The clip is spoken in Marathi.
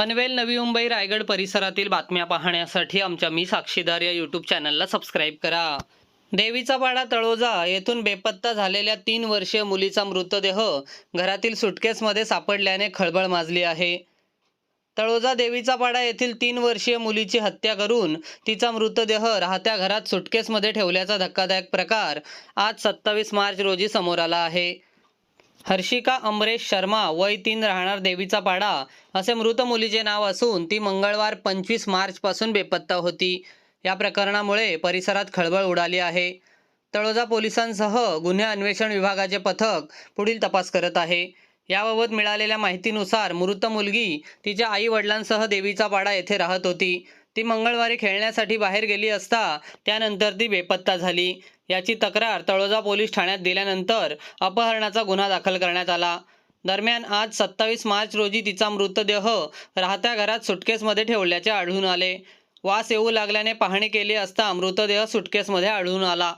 पनवेल नवी मुंबई रायगड परिसरातील बातम्या पाहण्यासाठी आमच्या मी साक्षीदार या यूट्यूब चॅनलला सबस्क्राईब करा. देवीचा पाडा तळोजा येथून बेपत्ता झालेल्या तीन वर्षीय मुलीचा मृतदेह घरातील सुटकेसमध्ये सापडल्याने खळबळ माजली आहे. तळोजा देवीचा पाडा येथील तीन वर्षीय मुलीची हत्या करून तिचा मृतदेह राहत्या घरात सुटकेसमध्ये ठेवल्याचा धक्कादायक प्रकार आज सत्तावीस मार्च रोजी समोर आला आहे. हर्षिका अमरेश शर्मा वय तीन राहणार देवीचा पाडा असे मृत मुलीचे नाव असून ती मंगळवार पंचवीस मार्चपासून बेपत्ता होती. या प्रकरणामुळे परिसरात खळबळ उडाली आहे. तळोजा पोलिसांसह गुन्हे अन्वेषण विभागाचे पथक पुढील तपास करत आहे. याबाबत मिळालेल्या माहितीनुसार मृत मुलगी तिच्या आई वडिलांसह देवीचा पाडा येथे राहत होती. ती मंगळवारी खेळण्यासाठी बाहेर गेली असता त्यानंतर ती बेपत्ता झाली. याची तक्रार तळोजा पोलीस ठाण्यात दिल्यानंतर अपहरणाचा गुन्हा दाखल करण्यात आला. दरम्यान आज सत्तावीस मार्च रोजी तिचा मृतदेह राहत्या घरात सुटकेसमध्ये ठेवल्याचे आढळून आले. वास येऊ लागल्याने पाहणी केली असता मृतदेह सुटकेसमध्ये आढळून आला.